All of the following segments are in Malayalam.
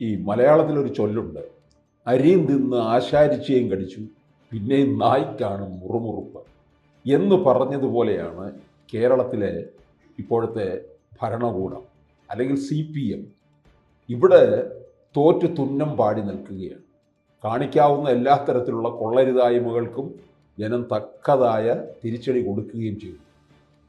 ഈ മലയാളത്തിലൊരു ചൊല്ലുണ്ട്. അരിയും തിന്ന് ആശാരിച്ചയും കടിച്ചു പിന്നെയും നായ്ക്കാണ് മുറുമുറുപ്പ് എന്ന് പറഞ്ഞതുപോലെയാണ് കേരളത്തിലെ ഇപ്പോഴത്തെ ഭരണകൂടം അല്ലെങ്കിൽ സി പി എം. ഇവിടെ തോറ്റു തുന്നം പാടി നിൽക്കുകയാണ്. കാണിക്കാവുന്ന എല്ലാ തരത്തിലുള്ള കൊള്ളരുതായ്മകൾക്കും ജനം തക്കതായ തിരിച്ചടി കൊടുക്കുകയും ചെയ്തു.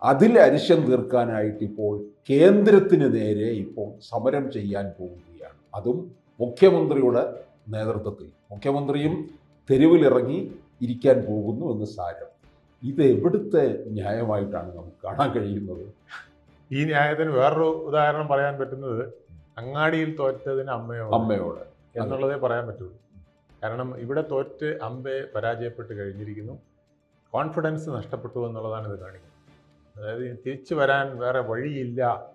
അതിൽ അരിശം തീർക്കാനായിട്ട് ഇപ്പോൾ കേന്ദ്രത്തിന് നേരെ ഇപ്പോൾ സമരം ചെയ്യാൻ പോവുകയാണ്. അതും മുഖ്യമന്ത്രിയുടെ നേതൃത്വത്തിൽ. മുഖ്യമന്ത്രിയും തെരുവിലിറങ്ങി ഇരിക്കാൻ പോകുന്നു എന്ന് സാരം. ഇത് എവിടുത്തെ ന്യായമായിട്ടാണ് നമുക്ക് കാണാൻ കഴിയുന്നത്? ഈ ന്യായത്തിന് വേറൊരു ഉദാഹരണം പറയാൻ പറ്റുന്നത് അങ്ങാടിയിൽ തോറ്റതിന് അമ്മയോട് അമ്മയോട്. എന്നുള്ളതേ പറയാൻ പറ്റുള്ളൂ. കാരണം ഇവിടെ തോറ്റ് അമ്പെ പരാജയപ്പെട്ട് കഴിഞ്ഞിരിക്കുന്നു. കോൺഫിഡൻസ് നഷ്ടപ്പെട്ടു എന്നുള്ളതാണ് ഇത് കാണിക്കുന്നത്. അതായത് തിരിച്ചു വരാൻ വേറെ വഴിയില്ല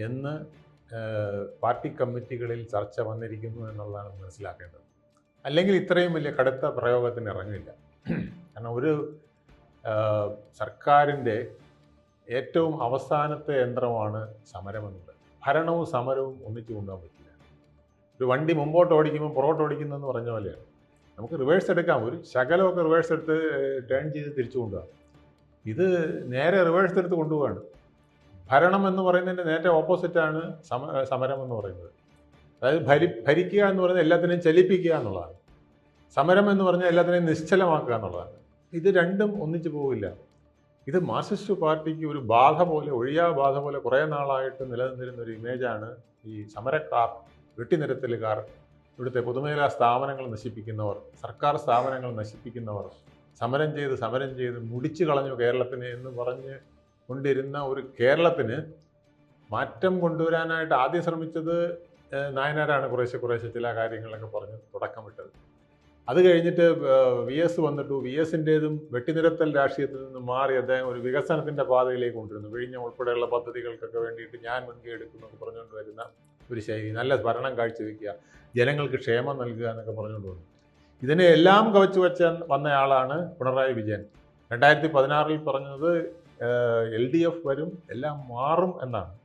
എന്ന് പാർട്ടി കമ്മിറ്റികളിൽ ചർച്ച വന്നിരിക്കുന്നു എന്നുള്ളതാണ് മനസ്സിലാക്കേണ്ടത്. അല്ലെങ്കിൽ ഇത്രയും വലിയ കടുത്ത പ്രയോഗത്തിന് ഇറങ്ങില്ല. കാരണം ഒരു സർക്കാരിന്റെ ഏറ്റവും അവസാനത്തെ യന്ത്രമാണ് സമരമെന്നുള്ളത് ഭരണവും സമരവും ഒന്നിച്ചു കൊണ്ടുപോകാൻ പറ്റില്ല. ഒരു വണ്ടി മുമ്പോട്ട് ഓടിക്കുമ്പോൾ പുറകോട്ട് ഓടിക്കുന്നതെന്ന് പറഞ്ഞ പോലെയാണ്. നമുക്ക് റിവേഴ്സ് എടുക്കാം. ഒരു ശകലമൊക്കെ റിവേഴ്സ് എടുത്ത് ടേൺ ചെയ്ത് തിരിച്ചു കൊണ്ടുപോകാം. ഇത് നേരെ റിവേഴ്സ് എടുത്ത് കൊണ്ടുപോവാണ്. ഭരണം എന്ന് പറയുന്നതിന്റെ നേരെ ഓപ്പോസിറ്റാണ് സമ സമരം എന്ന് പറയുന്നത്. അതായത് ഭരി ഭരിക്കുക എന്ന് പറയുന്നത് എല്ലാത്തിനെയും ചലിപ്പിക്കുക എന്നുള്ളതാണ്. സമരം എന്ന് പറഞ്ഞാൽ എല്ലാത്തിനെയും നിശ്ചലമാക്കുക എന്നുള്ളതാണ്. ഇത് രണ്ടും ഒന്നിച്ചു പോവില്ല. ഇത് മാർക്സിസ്റ്റ് പാർട്ടിക്ക് ഒരു ബാധ പോലെ ഒഴിയാ ബാധ പോലെ കുറേ നാളായിട്ട് നിലനിന്നിരുന്ന ഒരു ഇമേജാണ് ഈ സമരക്കാർ വെട്ടിനിരത്തലുകാർ ഇവിടുത്തെ പൊതുമേഖലാ സ്ഥാപനങ്ങൾ നശിപ്പിക്കുന്നവർ സർക്കാർ സ്ഥാപനങ്ങൾ നശിപ്പിക്കുന്നവർ സമരം ചെയ്ത് സമരം ചെയ്ത് മുടിച്ചു കളഞ്ഞു കേരളത്തിനെ എന്ന് പറഞ്ഞ് കൊണ്ടിരുന്ന ഒരു കേരളത്തിന് മാറ്റം കൊണ്ടുവരാനായിട്ട് ആദ്യം ശ്രമിച്ചത് നായനാരാണ് കുറേശ്ശെ കുറേശ്ശെ ചില കാര്യങ്ങളൊക്കെ പറഞ്ഞ് തുടക്കമിട്ടത് അത് കഴിഞ്ഞിട്ട് വി എസ് വന്നിട്ടു. വി എസിന്റെതും വെട്ടിനിരത്തൽ രാഷ്ട്രീയത്തിൽ നിന്ന് മാറി അദ്ദേഹം ഒരു വികസനത്തിന്റെ പാതയിലേക്ക് കൊണ്ടുവരുന്നു. വിഴിഞ്ഞ ഉൾപ്പെടെയുള്ള പദ്ധതികൾക്കൊക്കെ വേണ്ടിയിട്ട് ഞാൻ മുൻകൈ എടുക്കുന്നു എന്ന് പറഞ്ഞുകൊണ്ട് വരുന്ന ഒരു ശൈലി. നല്ല ഭരണം കാഴ്ചവെക്കുക ജനങ്ങൾക്ക് ക്ഷേമം നൽകുക എന്നൊക്കെ പറഞ്ഞുകൊണ്ട് വന്നു. ഇതിനെ എല്ലാം കവച്ചു വച്ച വന്നയാളാണ് പിണറായി വിജയൻ. രണ്ടായിരത്തി പതിനാറിൽ പറഞ്ഞത് എൽ ഡി എഫ് വരും എല്ലാം മാറും എന്നാണ്.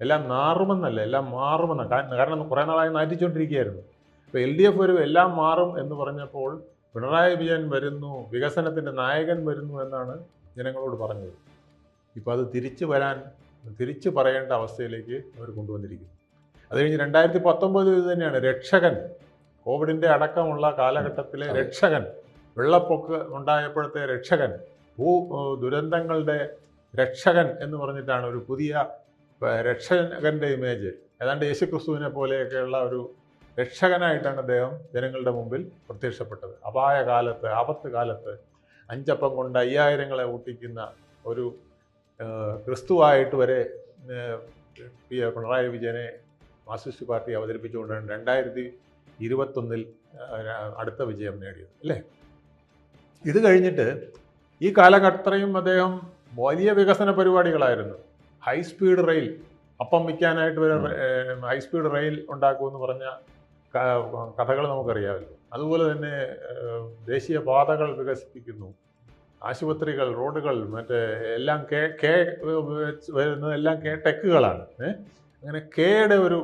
എല്ലാം നാറുമെന്നല്ല എല്ലാം മാറുമെന്നാണ്. കാരണം കാരണം കുറേ നാളായി നാറ്റിച്ചുകൊണ്ടിരിക്കുകയായിരുന്നു ഇപ്പോൾ എൽ ഡി എഫ് വരും എല്ലാം മാറും എന്ന് പറഞ്ഞപ്പോൾ പിണറായി വിജയൻ വരുന്നു വികസനത്തിന്റെ നായകൻ വരുന്നു എന്നാണ് ജനങ്ങളോട് പറഞ്ഞത്. ഇപ്പോൾ അത് തിരിച്ചു വരാൻ തിരിച്ചു പറയേണ്ട അവസ്ഥയിലേക്ക് അവർ കൊണ്ടുവന്നിരിക്കുന്നു. അത് കഴിഞ്ഞ് രണ്ടായിരത്തി പത്തൊമ്പതിൽ ഇത് തന്നെയാണ് രക്ഷകൻ. കോവിഡിന്റെ അടക്കമുള്ള കാലഘട്ടത്തിലെ രക്ഷകൻ. വെള്ളപ്പൊക്ക ഉണ്ടായപ്പോഴത്തെ രക്ഷകൻ. ഭൂ ദുരന്തങ്ങളുടെ രക്ഷകൻ എന്ന് പറഞ്ഞിട്ടാണ് ഒരു പുതിയ രക്ഷകന്റെ ഇമേജ് ഏതാണ്ട് യേശുക്രിസ്തുവിനെ പോലെയൊക്കെയുള്ള ഒരു രക്ഷകനായിട്ടാണ് അദ്ദേഹം ജനങ്ങളുടെ മുമ്പിൽ പ്രത്യക്ഷപ്പെട്ടത്. അപായ കാലത്ത് ആപത്ത് കാലത്ത് അഞ്ചപ്പം കൊണ്ട് അയ്യായിരങ്ങളെ ഊട്ടിക്കുന്ന ഒരു ക്രിസ്തുവായിട്ട് വരെ പി പിണറായി വിജയനെ മാർക്സിസ്റ്റ് പാർട്ടി അവതരിപ്പിച്ചുകൊണ്ടാണ് രണ്ടായിരത്തി ഇരുപത്തൊന്നിൽ അടുത്ത വിജയം നേടിയത്. അല്ലേ? ഇത് കഴിഞ്ഞിട്ട് ഈ കാലഘട്ടത്രയും അദ്ദേഹം വലിയ വികസന പരിപാടികളായിരുന്നു. ഹൈ സ്പീഡ് റെയിൽ അപ്പം വിൽക്കാനായിട്ട് വരെ ഹൈ സ്പീഡ് റെയിൽ ഉണ്ടാക്കുമെന്ന് പറഞ്ഞ കഥകൾ നമുക്കറിയാമല്ലോ. അതുപോലെ തന്നെ ദേശീയ പാതകൾ വികസിപ്പിക്കുന്നു. ആശുപത്രികൾ റോഡുകൾ മറ്റേ എല്ലാം കെ കെ വരുന്നത് എല്ലാം കെ ടെക്കുകളാണ്. അങ്ങനെ കെയുടെ ഒരു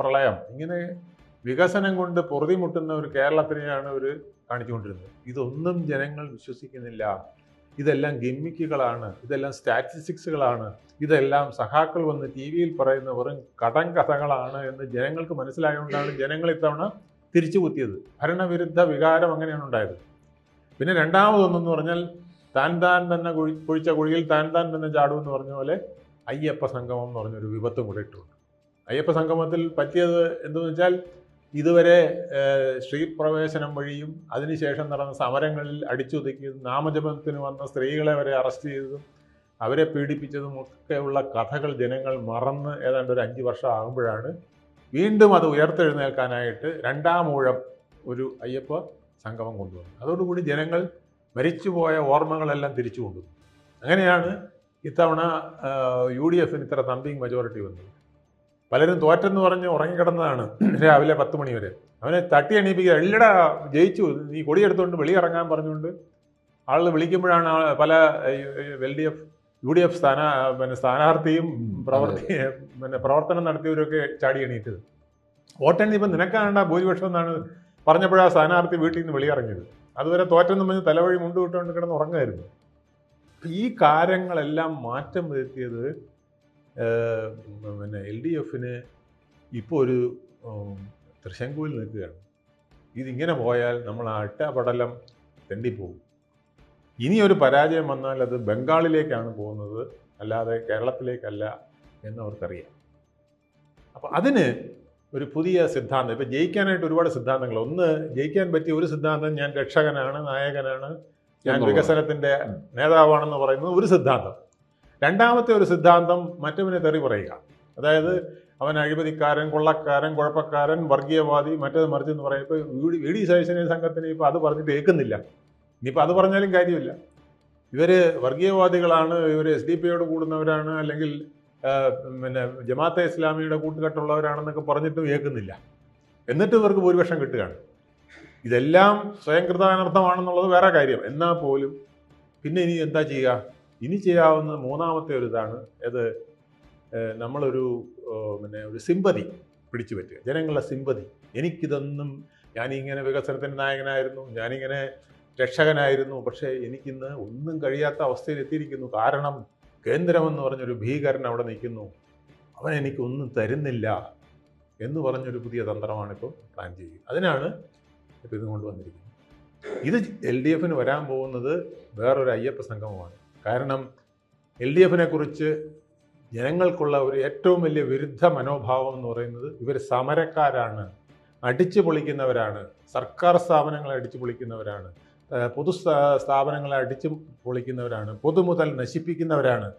പ്രളയം. ഇങ്ങനെ വികസനം കൊണ്ട് പൊറുതിമുട്ടുന്ന ഒരു കേരളത്തിനെയാണ് അവർ കാണിച്ചുകൊണ്ടിരുന്നത്. ഇതൊന്നും ജനങ്ങൾ വിശ്വസിക്കുന്നില്ല. ഇതെല്ലാം ഗിമ്മിക്കുകളാണ് ഇതെല്ലാം സ്റ്റാറ്റിസ്റ്റിക്സുകളാണ് ഇതെല്ലാം സഹാക്കൾ വന്ന് ടി വിയിൽ പറയുന്ന വെറും കടം കഥകളാണ് എന്ന് ജനങ്ങൾക്ക് മനസ്സിലായതുകൊണ്ടാണ് ജനങ്ങൾ ഇത്തവണ തിരിച്ചു കുത്തിയത് ഭരണവിരുദ്ധ വികാരം അങ്ങനെയാണ് ഉണ്ടായത്. പിന്നെ രണ്ടാമതൊന്നെന്ന് പറഞ്ഞാൽ താൻ താൻ തന്നെ കുഴി കുഴിച്ച കുഴിയിൽ താൻ താൻ തന്നെ ചാടുമെന്ന് പറഞ്ഞ പോലെ അയ്യപ്പ സംഗമം എന്ന് പറഞ്ഞൊരു വിപത്തും കൂടെ ഇട്ടുണ്ട്. അയ്യപ്പ സംഗമത്തിൽ പറ്റിയത് എന്തെന്ന് വെച്ചാൽ ഇതുവരെ സ്ത്രീപ്രവേശനം വഴിയും അതിനുശേഷം നടന്ന സമരങ്ങളിൽ അടിച്ചൊതുക്കിയതും നാമജപത്തിന് വന്ന സ്ത്രീകളെ വരെ അറസ്റ്റ് ചെയ്തതും അവരെ പീഡിപ്പിച്ചതും ഒക്കെയുള്ള കഥകൾ ജനങ്ങൾ മറന്ന് ഏതാണ്ട് ഒരു അഞ്ച് വർഷം ആകുമ്പോഴാണ് വീണ്ടും അത് ഉയർത്തെഴുന്നേൽക്കാനായിട്ട് രണ്ടാം ഊഴം ഒരു അയ്യപ്പ സംഗമം കൊണ്ടുവന്നു അതോടുകൂടി ജനങ്ങൾ മരിച്ചുപോയ ഓർമ്മകളെല്ലാം തിരിച്ചു കൊണ്ടുവന്നു അങ്ങനെയാണ് ഇത്തവണ യു ഡി എഫിന് ഇത്ര തമ്പിങ് മെജോറിറ്റി വന്നത്. പലരും തോറ്റെന്ന് പറഞ്ഞ് ഉറങ്ങിക്കിടന്നതാണ്. രാവിലെ പത്ത് മണി വരെ. അവനെ തട്ടി എണീപ്പിക്കുക. എല്ലടാ ജയിച്ചു. നീ കൊടിയെടുത്തുകൊണ്ട് വെളിയിറങ്ങാൻ പറഞ്ഞുകൊണ്ട് ആളുകൾ വിളിക്കുമ്പോഴാണ് പല L D F U D F സ്ഥാന പിന്നെ സ്ഥാനാർത്ഥിയും പ്രവർത്തി പിന്നെ പ്രവർത്തനം നടത്തിയവരൊക്കെ ചാടി എണീറ്റത്. വോട്ടെണ്ണി ഇപ്പം നിനക്കാണ്ട ഭൂരിപക്ഷം എന്നാണ് പറഞ്ഞപ്പോഴാ സ്ഥാനാർത്ഥി വീട്ടിൽ നിന്ന് വെളിയിറങ്ങിയത്. അതുവരെ തോറ്റെന്ന് പറഞ്ഞ് തലവഴി മുണ്ടുവിട്ടുകൊണ്ട് കിടന്ന് ഉറങ്ങായിരുന്നു. ഈ കാര്യങ്ങളെല്ലാം മാറ്റം വരുത്തിയത് പിന്നെ എൽ ഡി എഫിന് ഇപ്പോൾ ഒരു തൃശങ്കുവിൽ നിൽക്കുകയാണ്. ഇതിങ്ങനെ പോയാൽ നമ്മൾ ആ അട്ടപടലം തെണ്ടിപ്പോകും. ഇനിയൊരു പരാജയം വന്നാൽ അത് ബംഗാളിലേക്കാണ് പോകുന്നത് അല്ലാതെ കേരളത്തിലേക്കല്ല എന്നവർക്കറിയാം. അപ്പോൾ അതിന് ഒരു പുതിയ സിദ്ധാന്തം ഇപ്പം ജയിക്കാനായിട്ട് ഒരുപാട് സിദ്ധാന്തങ്ങൾ. ഒന്ന് ജയിക്കാൻ പറ്റിയ ഒരു സിദ്ധാന്തം ഞാൻ രക്ഷകനാണ് നായകനാണ് ഞാൻ. വികസനത്തിന്റെ നേതാവാണെന്ന് പറയുന്നത് ഒരു സിദ്ധാന്തം. രണ്ടാമത്തെ ഒരു സിദ്ധാന്തം മറ്റവനെ തെറി പറയുക. അതായത് അവൻ അഴിമതിക്കാരൻ കൊള്ളക്കാരൻ കുഴപ്പക്കാരൻ വർഗീയവാദി മറ്റേത് മറിച്ചെന്ന് പറയുമ്പോൾ ഇപ്പോൾ ഇ ഡി സതീശനെ സംഘത്തിന് ഇപ്പോൾ അത് പറഞ്ഞിട്ട് കേൾക്കുന്നില്ല ഇനിയിപ്പോൾ അത് പറഞ്ഞാലും കാര്യമില്ല. ഇവർ വർഗീയവാദികളാണ് ഇവർ എസ് ഡി പിയോട് കൂടുന്നവരാണ് അല്ലെങ്കിൽ പിന്നെ ജമാഅത്തെ ഇസ്ലാമിയുടെ കൂട്ടുകെട്ടുള്ളവരാണെന്നൊക്കെ പറഞ്ഞിട്ടും കേൾക്കുന്നില്ല എന്നിട്ട് ഇവർക്ക് ഭൂരിപക്ഷം കിട്ടുകയാണ്. ഇതെല്ലാം സ്വയം കൃതാനർത്ഥമാണെന്നുള്ളത് വേറെ കാര്യം. എന്നാൽ പോലും പിന്നെ ഇനി എന്താ ചെയ്യുക? ഇനി ചെയ്യാവുന്ന മൂന്നാമത്തെ ഒരു ഇതാണ് അത് നമ്മളൊരു പിന്നെ ഒരു സിമ്പതി പിടിച്ചു പറ്റുക. ജനങ്ങളുടെ സിമ്പതി. എനിക്കിതൊന്നും ഞാനിങ്ങനെ വികസനത്തിന്റെ നായകനായിരുന്നു ഞാനിങ്ങനെ രക്ഷകനായിരുന്നു പക്ഷേ എനിക്കിന്ന് ഒന്നും കഴിയാത്ത അവസ്ഥയിൽ എത്തിയിരിക്കുന്നു. കാരണം കേന്ദ്രമെന്ന് പറഞ്ഞൊരു ഭീകരൻ അവിടെ നിൽക്കുന്നു. അവൻ എനിക്കൊന്നും തരുന്നില്ല എന്ന് പറഞ്ഞൊരു പുതിയ തന്ത്രമാണ് ഇപ്പോൾ പ്ലാൻ ചെയ്യുക. അതിനാണ് ഇപ്പോൾ ഇത് കൊണ്ടുവന്നിരിക്കുന്നത് ഇത് എൽ ഡി എഫിന് വരാൻ പോകുന്നത് വേറൊരു അയ്യപ്പ സംഗമമാണ്. കാരണം എൽ ഡി എഫിനെ കുറിച്ച് ജനങ്ങൾക്കുള്ള ഒരു ഏറ്റവും വലിയ വിരുദ്ധ മനോഭാവം എന്ന് പറയുന്നത് ഇവർ സമരക്കാരാണ്. അടിച്ചു പൊളിക്കുന്നവരാണ്. സർക്കാർ സ്ഥാപനങ്ങളെ അടിച്ചു പൊളിക്കുന്നവരാണ്. പൊതു സ്ഥാപനങ്ങളെ അടിച്ചു പൊളിക്കുന്നവരാണ്. പൊതുമുതൽ നശിപ്പിക്കുന്നവരാണ്.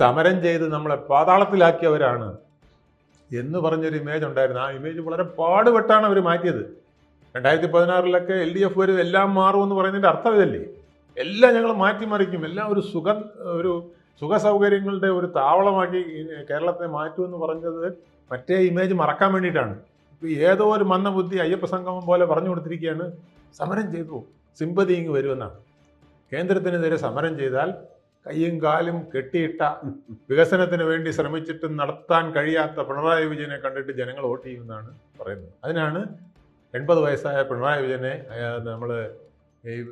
സമരം ചെയ്ത് നമ്മളെ പാതാളത്തിലാക്കിയവരാണ് എന്ന് പറഞ്ഞൊരു ഇമേജ് ഉണ്ടായിരുന്നു. ആ ഇമേജ് വളരെ പാടുപെട്ടാണ് അവർ മാറ്റിയത്. രണ്ടായിരത്തി പതിനാറിലൊക്കെ എൽ ഡി എഫ് വരും എല്ലാം മാറുമെന്ന് പറയുന്നതിന്റെ അർത്ഥം ഇതല്ലേ? എല്ലാം ഞങ്ങൾ മാറ്റിമറിക്കും. എല്ലാം ഒരു സുഖ ഒരു സുഖ സൗകര്യങ്ങളുടെ ഒരു താവളമാക്കി കേരളത്തെ മാറ്റുമെന്ന് പറഞ്ഞത് മറ്റേ ഇമേജ് മറക്കാൻ വേണ്ടിയിട്ടാണ്. ഇപ്പോൾ ഏതോ ഒരു മന്ദബുദ്ധി അയ്യപ്പ സംഗമം പോലെ പറഞ്ഞു കൊടുത്തിരിക്കുകയാണ്. സമരം ചെയ്തു. സിമ്പതി ഇങ്ങ് വരുമെന്നാണ്. കേന്ദ്രത്തിനെതിരെ സമരം ചെയ്താൽ കയ്യും കാലും കെട്ടിയിട്ട വികസനത്തിന് വേണ്ടി ശ്രമിച്ചിട്ട് നടത്താൻ കഴിയാത്ത പിണറായി വിജയനെ കണ്ടിട്ട് ജനങ്ങൾ വോട്ട് ചെയ്യുമെന്നാണ് പറയുന്നത്. അതിനാണ് എൺപത് വയസ്സായ പിണറായി വിജയനെ നമ്മൾ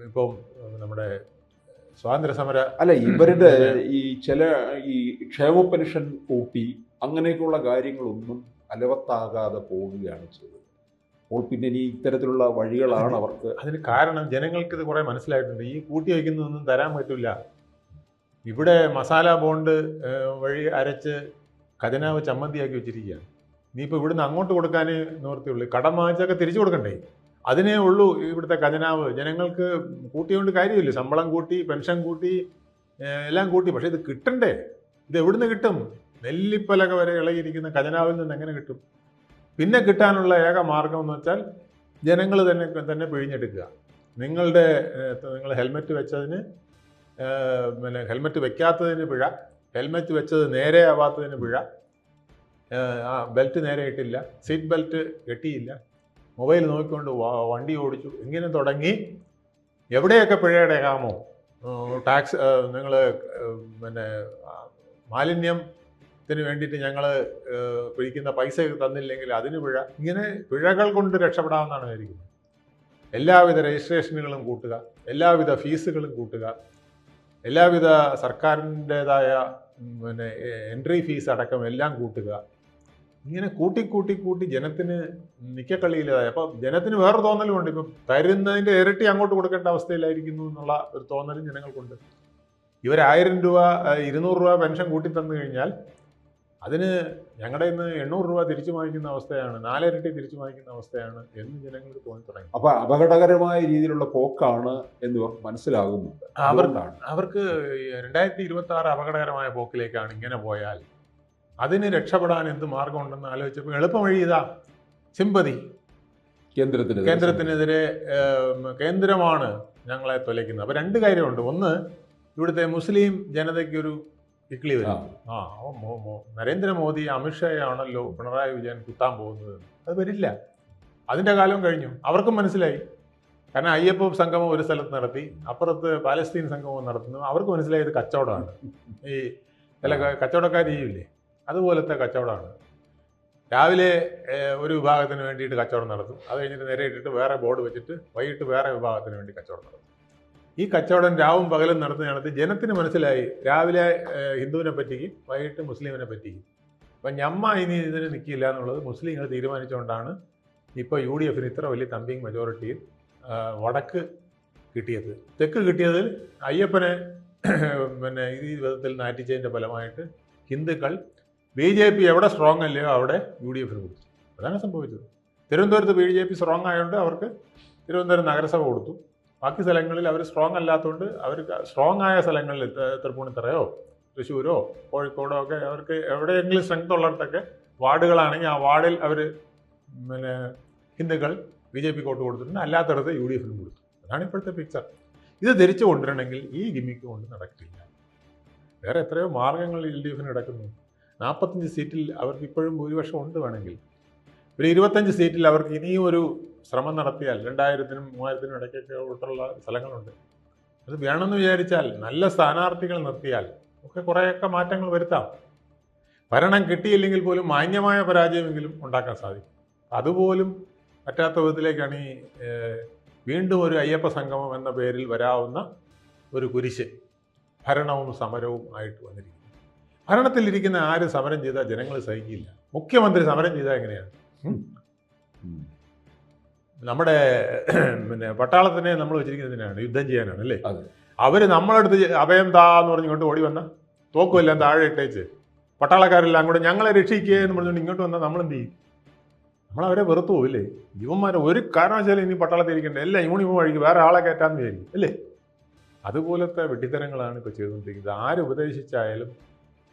ഇപ്പം നമ്മുടെ സ്വാതന്ത്ര്യ സമര അല്ല ഇവരുടെ ഈ ചില ഈ ക്ഷേമ പെൻഷൻ കൂട്ടി അങ്ങനെയൊക്കെയുള്ള കാര്യങ്ങളൊന്നും അലവത്താകാതെ പോവുകയാണ് ചെയ്തത്. അപ്പോൾ പിന്നെ ഇനി ഇത്തരത്തിലുള്ള വഴികളാണ് അവർക്ക് അതിന് കാരണം ജനങ്ങൾക്ക് ഇത് കുറേ മനസ്സിലായിട്ടുണ്ട്. ഈ കൂട്ടി വയ്ക്കുന്നതൊന്നും തരാൻ പറ്റില്ല. ഇവിടെ മസാല ബോണ്ട് വഴി അരച്ച് ഖജനാവ് ചമ്മന്തിയാക്കി വെച്ചിരിക്കുകയാണ്. ഇനിയിപ്പോൾ ഇവിടുന്ന് അങ്ങോട്ട് കൊടുക്കാനേ നിവർത്തിയുള്ളൂ കടം വാങ്ങിച്ചൊക്കെ തിരിച്ചു കൊടുക്കണ്ടേ? അതിനേ ഉള്ളൂ ഇവിടുത്തെ ഖജനാവ്. ജനങ്ങൾക്ക് കൂട്ടിയോണ്ട് കാര്യമില്ല. ശമ്പളം കൂട്ടി പെൻഷൻ കൂട്ടി എല്ലാം കൂട്ടി. പക്ഷേ ഇത് കിട്ടണ്ടേ? ഇത് എവിടുന്ന് കിട്ടും? നെല്ലിപ്പലക വരെ ഇളകിയിരിക്കുന്ന ഖജനാവിൽ നിന്ന് എങ്ങനെ കിട്ടും? പിന്നെ കിട്ടാനുള്ള ഏക മാർഗം എന്ന് വെച്ചാൽ ജനങ്ങൾ തന്നെ തന്നെ പിഴിഞ്ഞെടുക്കുക. നിങ്ങളുടെ നിങ്ങൾ ഹെൽമെറ്റ് വെച്ചതിന് പിന്നെ ഹെൽമെറ്റ് വെക്കാത്തതിന് പിഴ ഹെൽമെറ്റ് വെച്ചത് നേരെ ആവാത്തതിന് പിഴ ബെൽറ്റ് നേരെ ഇട്ടില്ല സീറ്റ് ബെൽറ്റ് കെട്ടിയില്ല മൊബൈൽ നോക്കിക്കൊണ്ട് വണ്ടി ഓടിച്ചു. ഇങ്ങനെ തുടങ്ങി. എവിടെയൊക്കെ പിഴയടയാമോ ടാക്സ് നിങ്ങൾ പിന്നെ മാലിന്യം മാലിന്യത്തിന് വേണ്ടിയിട്ട് ഞങ്ങൾ പിഴിക്കുന്ന പൈസ തന്നില്ലെങ്കിൽ അതിന് പിഴ. ഇങ്ങനെ പിഴകൾ കൊണ്ട് രക്ഷപ്പെടാമെന്നാണ് വിചാരിക്കുന്നത് എല്ലാവിധ രജിസ്ട്രേഷനുകളും കൂട്ടുക എല്ലാവിധ ഫീസുകളും കൂട്ടുക എല്ലാവിധ സർക്കാരിന്റെതായ പിന്നെ എൻട്രി ഫീസ് അടക്കം എല്ലാം കൂട്ടുക. ഇങ്ങനെ കൂട്ടി കൂട്ടി കൂട്ടി ജനത്തിന് നിക്കക്കളിയില്ലാതായി അപ്പം ജനത്തിന് വേറെ തോന്നലുമുണ്ട് ഇപ്പം തരുന്നതിന്റെ ഇരട്ടി അങ്ങോട്ട് കൊടുക്കേണ്ട അവസ്ഥയിലായിരിക്കുന്നു എന്നുള്ള ഒരു തോന്നലും ജനങ്ങൾക്കുണ്ട്. ഇവർ ആയിരം രൂപ ഇരുന്നൂറ് രൂപ പെൻഷൻ കൂട്ടി തന്നു കഴിഞ്ഞാൽ അതിന് ഞങ്ങളുടെ ഇന്ന് എണ്ണൂറ് രൂപ തിരിച്ചു വാങ്ങിക്കുന്ന അവസ്ഥയാണ് നാലിരട്ടി തിരിച്ചു വാങ്ങിക്കുന്ന അവസ്ഥയാണ് എന്ന് ജനങ്ങൾ തോന്നി തുടങ്ങി. അപ്പൊ അപകടകരമായ രീതിയിലുള്ള പോക്കാണ് എന്ന് ഇവർക്ക് മനസ്സിലാകുന്നുണ്ട് അവർ അവർക്ക് രണ്ടായിരത്തി ഇരുപത്തി ആറ് അപകടകരമായ പോക്കിലേക്കാണ് ഇങ്ങനെ പോയാൽ അതിന് രക്ഷപ്പെടാൻ എന്ത് മാർഗമുണ്ടെന്ന് ആലോചിച്ചപ്പോൾ എളുപ്പം വഴി ഇതാ സിമ്പതി കേന്ദ്രത്തിന് കേന്ദ്രത്തിനെതിരെ കേന്ദ്രമാണ് ഞങ്ങളെ തൊലയ്ക്കുന്നത്. അപ്പോൾ രണ്ട് കാര്യമുണ്ട്. ഒന്ന് ഇവിടുത്തെ മുസ്ലിം ജനതയ്ക്കൊരു ഇക്ലി വരും. ആ. നരേന്ദ്രമോദി അമിത്ഷായാണല്ലോ പിണറായി വിജയൻ കുത്താൻ പോകുന്നത്. അത് വരില്ല. അതിന്റെ കാലം കഴിഞ്ഞു. അവർക്കും മനസ്സിലായി. കാരണം അയ്യപ്പ സംഗമം ഒരു സ്ഥലത്ത് നടത്തി അപ്പുറത്ത് പാലസ്തീൻ സംഗമം നടത്തുന്നു. അവർക്ക് മനസ്സിലായത് കച്ചവടമാണ്. ഈ ചില കച്ചവടക്കാർ ചെയ്യില്ലേ അതുപോലത്തെ കച്ചവടമാണ്. രാവിലെ ഒരു വിഭാഗത്തിന് വേണ്ടിയിട്ട് കച്ചവടം നടത്തും. അത് കഴിഞ്ഞിട്ട് നേരെ ഇട്ടിട്ട് വേറെ ബോർഡ് വെച്ചിട്ട് വൈകിട്ട് വേറെ വിഭാഗത്തിന് വേണ്ടി കച്ചവടം നടത്തും. ഈ കച്ചവടം രാവും പകലും നടത്തി നടത്തി ജനത്തിന് മനസ്സിലായി. രാവിലെ ഹിന്ദുവിനെ പറ്റിക്കും വൈകിട്ട് മുസ്ലിമിനെ പറ്റിക്കും. അപ്പം ഞമ്മ ഇനി ഇതിന് നിൽക്കില്ല എന്നുള്ളത് മുസ്ലിങ്ങൾ തീരുമാനിച്ചുകൊണ്ടാണ് ഇപ്പോൾ യു ഡി എഫിന് ഇത്ര വലിയ തമ്പിങ് മെജോറിറ്റിയിൽ വടക്ക് കിട്ടിയത്. തെക്ക് കിട്ടിയതിൽ അയ്യപ്പനെ പിന്നെ ഈ വിധത്തിൽ നാറ്റിച്ചതിന്റെ ഫലമായിട്ട് ഹിന്ദുക്കൾ ബി ജെ പി എവിടെ സ്ട്രോങ് അല്ലയോ അവിടെ യു ഡി എഫിന് കൊടുത്തു. അതാണ് സംഭവിച്ചത്. തിരുവനന്തപുരത്ത് ബി ജെ പി സ്ട്രോങ് ആയതുകൊണ്ട് അവർക്ക് തിരുവനന്തപുരം നഗരസഭ കൊടുത്തു. ബാക്കി സ്ഥലങ്ങളിൽ അവർ സ്ട്രോങ് അല്ലാത്തതുകൊണ്ട് അവർക്ക് സ്ട്രോങ് ആയ സ്ഥലങ്ങളിൽ തൃപ്പൂണിത്തറയോ തൃശ്ശൂരോ കോഴിക്കോടോ ഒക്കെ അവർക്ക് എവിടെയെങ്കിലും സ്ട്രെങ്ത് ഉള്ളിടത്തൊക്കെ വാർഡുകളാണെങ്കിൽ ആ വാർഡിൽ അവർ പിന്നെ ഹിന്ദുക്കൾ ബി ജെ പി കോട്ട് കൊടുത്തിട്ടുണ്ട്. അല്ലാത്തടത്ത് യു ഡി എഫിനും കൊടുത്തു. അതാണ് ഇപ്പോഴത്തെ പിക്ചർ ഇത് തിരിച്ചു കൊണ്ടുവരണമെങ്കിൽ ഈ ഗിമ്മിക്ക് കൊണ്ട് നടക്കില്ല. വേറെ എത്രയോ മാർഗങ്ങൾ എൽ ഡി എഫിന് കിടക്കുന്നു. നാൽപ്പത്തഞ്ച് സീറ്റിൽ അവർക്ക് ഇപ്പോഴും ഭൂരിപക്ഷം ഉണ്ട് വേണമെങ്കിൽ. ഒരു ഇരുപത്തഞ്ച് സീറ്റിൽ അവർക്ക് ഇനിയും ഒരു ശ്രമം നടത്തിയാൽ രണ്ടായിരത്തിനും മൂവായിരത്തിനും ഇടയ്ക്കൊക്കെ ഉള്ള സ്ഥലങ്ങളുണ്ട്. അത് വേണമെന്ന് വിചാരിച്ചാൽ നല്ല സ്ഥാനാർത്ഥികൾ നിർത്തിയാൽ ഒക്കെ കുറേയൊക്കെ മാറ്റങ്ങൾ വരുത്താം. ഭരണം കിട്ടിയില്ലെങ്കിൽ പോലും മാന്യമായ പരാജയമെങ്കിലും ഉണ്ടാക്കാൻ സാധിക്കും. അതുപോലും പറ്റാത്ത വിധത്തിലേക്കാണ് ഈ വീണ്ടും ഒരു അയ്യപ്പ സംഗമം എന്ന പേരിൽ വരാവുന്ന ഒരു കുരിശ് ഭരണവും സമരവും ആയിട്ട് വന്നിരിക്കുന്നു ഭരണത്തിലിരിക്കുന്ന ആര് സമരം ചെയ്താൽ ജനങ്ങൾ സഹിക്കില്ല? മുഖ്യമന്ത്രി സമരം ചെയ്താൽ എങ്ങനെയാണ്? നമ്മുടെ പിന്നെ പട്ടാളത്തിനെ നമ്മൾ വെച്ചിരിക്കുന്നതിനാണ് യുദ്ധം ചെയ്യാനാണ് അല്ലേ? അവർ അവർ നമ്മളടുത്ത് അഭയം താ എന്ന് പറഞ്ഞുകൊണ്ട് ഓടി വന്ന? തോക്കുമെല്ലാം താഴെ ഇട്ടേച്ച്. പട്ടാളക്കാരെല്ലാം കൂടെ ഞങ്ങളെ രക്ഷിക്കുക എന്ന് പറഞ്ഞുകൊണ്ട് ഇങ്ങോട്ട് വന്നാൽ നമ്മൾ എന്ത് ചെയ്യും? നമ്മൾ അവരെ വെറുത്തു പോവില്ലേ ഇവന്മാരെ ഒരു കാരണവശാലും ഇനി പട്ടാളത്തിൽ ഇരിക്കണ്ട. എല്ലാം യൂണിഫോം വഴിക്ക് വേറെ ആളെ കയറ്റാന്ന് വിചാരിക്കും അല്ലേ? അതുപോലത്തെ വെട്ടിത്തരങ്ങളാണ് ഇപ്പോൾ ചെയ്തുകൊണ്ടിരിക്കുന്നത്. ആര് ഉപദേശിച്ചായാലും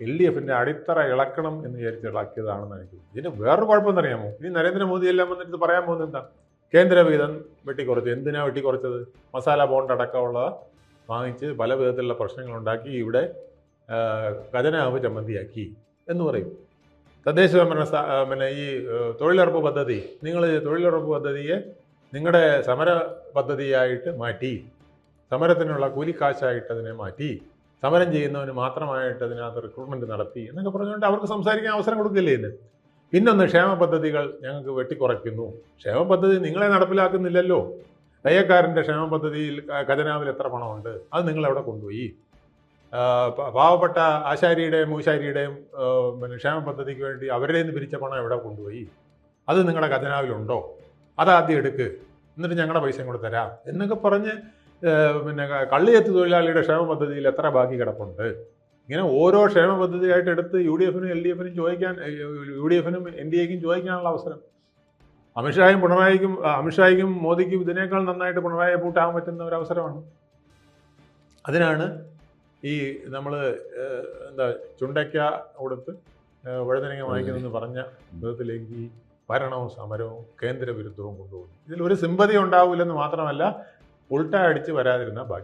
എൽ ഡി എഫിന്റെ അടിത്തറ ഇളക്കണം എന്ന് വിചാരിച്ച് ഇളക്കിയതാണെന്ന് എനിക്ക്. ഇതിന് വേറൊരു കുഴപ്പമെന്ന് അറിയാമോ ഇനി നരേന്ദ്രമോദി എല്ലാം വന്നിട്ട് പറയാൻ പോകുന്നത് എന്താ? കേന്ദ്ര വിഹിതം വെട്ടിക്കുറച്ചു. എന്തിനാ വെട്ടിക്കുറച്ചത്? മസാല ബോണ്ട് അടക്കമുള്ള വാങ്ങിച്ച് പല വിധത്തിലുള്ള പ്രശ്നങ്ങളുണ്ടാക്കി ഇവിടെ ഖജനാവ് ചമ്മന്തിയാക്കി എന്ന് പറയും. തദ്ദേശ ഭരണ പിന്നെ ഈ തൊഴിലുറപ്പ് പദ്ധതി നിങ്ങൾ തൊഴിലുറപ്പ് പദ്ധതിയെ നിങ്ങളുടെ സമര പദ്ധതിയായിട്ട് മാറ്റി സമരത്തിനുള്ള കൂലിക്കാശായിട്ട് അതിനെ മാറ്റി. സമരം ചെയ്യുന്നവന് മാത്രമായിട്ട് അതിനകത്ത് റിക്രൂട്ട്മെന്റ് നടത്തി എന്നൊക്കെ പറഞ്ഞുകൊണ്ട് അവർക്ക് സംസാരിക്കാൻ അവസരം കൊടുക്കില്ലേ ഇത് പിന്നൊന്ന് ക്ഷേമ പദ്ധതികൾ ഞങ്ങൾക്ക് വെട്ടിക്കുറയ്ക്കുന്നു. ക്ഷേമ പദ്ധതി നിങ്ങളെ നടപ്പിലാക്കുന്നില്ലല്ലോ. തയ്യക്കാരന്റെ ക്ഷേമ പദ്ധതിയിൽ ഖജനാവിൽ എത്ര പണമുണ്ട്? അത് നിങ്ങളെവിടെ കൊണ്ടുപോയി. പാവപ്പെട്ട ആശാരിയുടെയും മൂശാരിയുടെയും പിന്നെ ക്ഷേമ പദ്ധതിക്ക് വേണ്ടി അവരുടെ നിന്ന് പിരിച്ച പണം എവിടെ കൊണ്ടുപോയി? അത് നിങ്ങളുടെ ഖജനാവിലുണ്ടോ? അതാദ്യം എടുക്ക്. എന്നിട്ട് ഞങ്ങളുടെ പൈസയും കൂടെ തരാം എന്നൊക്കെ പറഞ്ഞ് പിന്നെ കള്ളിയെത്തു തൊഴിലാളിയുടെ ക്ഷേമ പദ്ധതിയിൽ എത്ര ബാക്കി കിടപ്പുണ്ട്? ഇങ്ങനെ ഓരോ ക്ഷേമ പദ്ധതിയായിട്ട് എടുത്ത് യു ഡി എഫിനും എൽ ഡി എഫിനും ചോദിക്കാൻ യു ഡി എഫിനും എൻ ഡി എക്കും ചോദിക്കാനുള്ള അവസരം. അമിത്ഷായും പിണറായിക്കും അമിത്ഷായിക്കും മോദിക്കും ഇതിനേക്കാൾ നന്നായിട്ട് പിണറായിയെ പൂട്ടാൻ പറ്റുന്ന ഒരു അവസരമാണ്. അതിനാണ് ഈ നമ്മൾ എന്താ ചുണ്ടയ്ക്ക കൊടുത്ത് വഴുതനങ്ങ വാങ്ങിക്കുന്നതെന്ന് പറഞ്ഞ വിധത്തിലേക്ക് ഈ ഭരണവും സമരവും കേന്ദ്ര വിരുദ്ധവും കൊണ്ടുപോകുന്നു. ഇതിൽ ഒരു സിമ്പതി ഉണ്ടാവില്ലെന്ന് മാത്രമല്ല ഉൾട്ട അടിച്ച് വരാതിരുന്ന ബാക്കി